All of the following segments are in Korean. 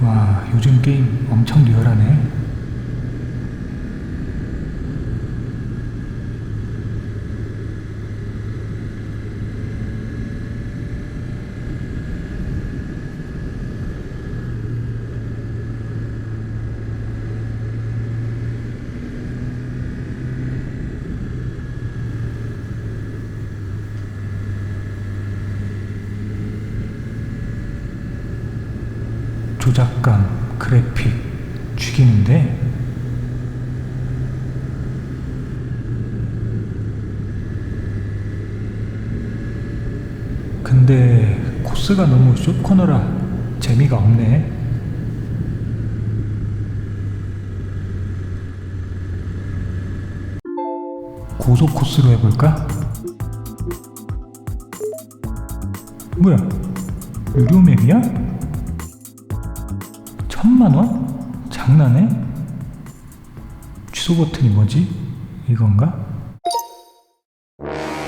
와, 요즘 게임 엄청 리얼하네. 조작감, 그래픽, 죽이는데? 근데 코스가 너무 숏코너라 재미가 없네. 고속 코스로 해볼까? 뭐야? 유료 맵이야? 천만 원? 장난해? 취소 버튼이 뭐지? 이건가?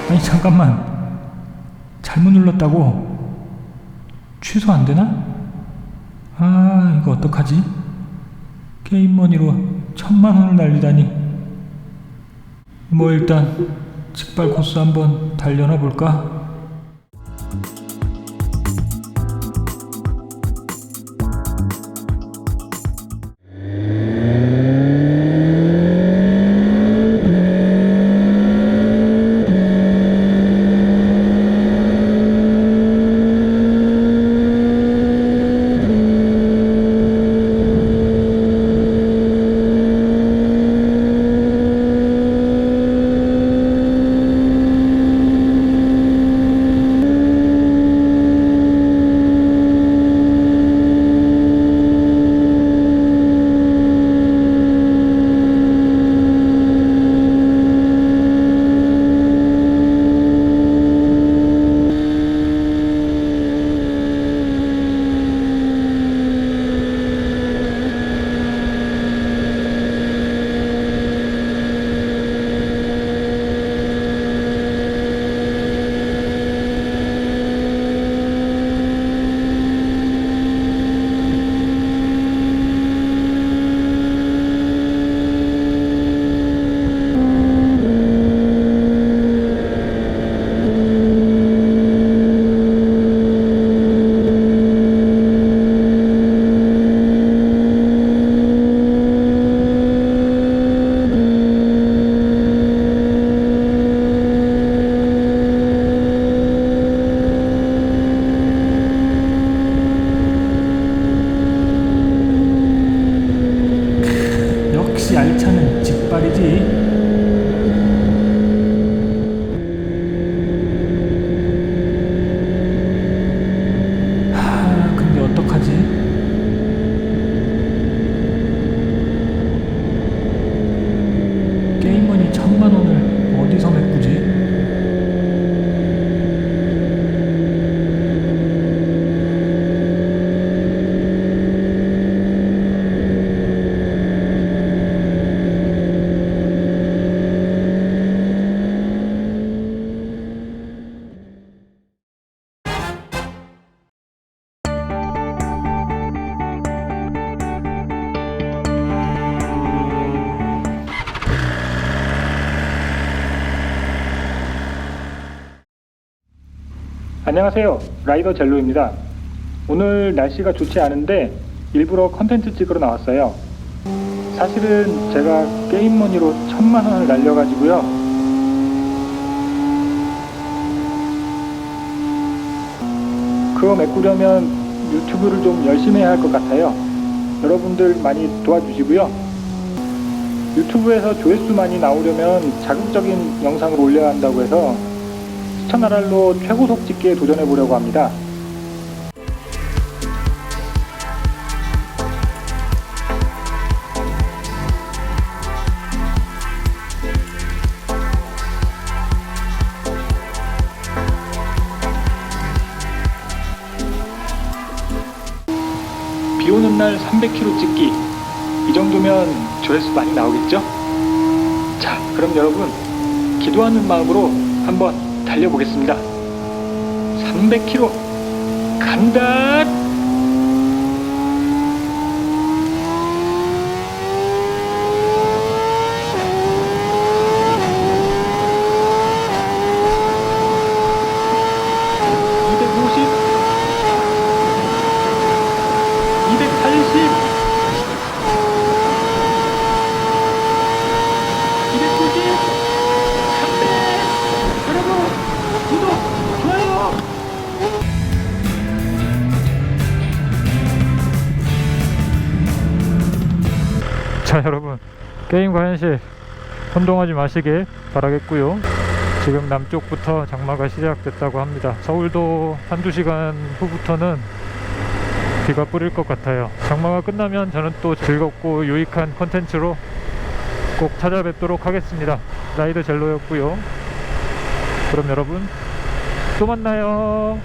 아니 잠깐만 잘못 눌렀다고 취소 안 되나? 아 이거 어떡하지? 게임 머니로 천만 원을 날리다니 뭐 일단 직발 코스 한번 달려나 볼까? 안녕하세요. 라이더 젤로입니다. 오늘 날씨가 좋지 않은데 일부러 컨텐츠 찍으러 나왔어요. 사실은 제가 게임머니로 천만 원을 날려가지고요. 그거 메꾸려면 유튜브를 좀 열심히 해야 할 것 같아요. 여러분들 많이 도와주시고요. 유튜브에서 조회수 많이 나오려면 자극적인 영상을 올려야 한다고 해서 스천 RR로 최고속 찍기에 도전해 보려고 합니다. 비 오는 날 300km 찍기. 이 정도면 조회수 많이 나오겠죠? 자, 그럼 여러분, 기도하는 마음으로 한번 달려보겠습니다. 300km 간다! 자 여러분. 게임과 현실. 혼동하지 마시길 바라겠고요. 지금 남쪽부터 장마가 시작됐다고 합니다. 서울도 한두 시간 후부터는 비가 뿌릴 것 같아요. 장마가 끝나면 저는 또 즐겁고 유익한 컨텐츠로 꼭 찾아뵙도록 하겠습니다. 라이더 젤로였고요. 그럼 여러분 또 만나요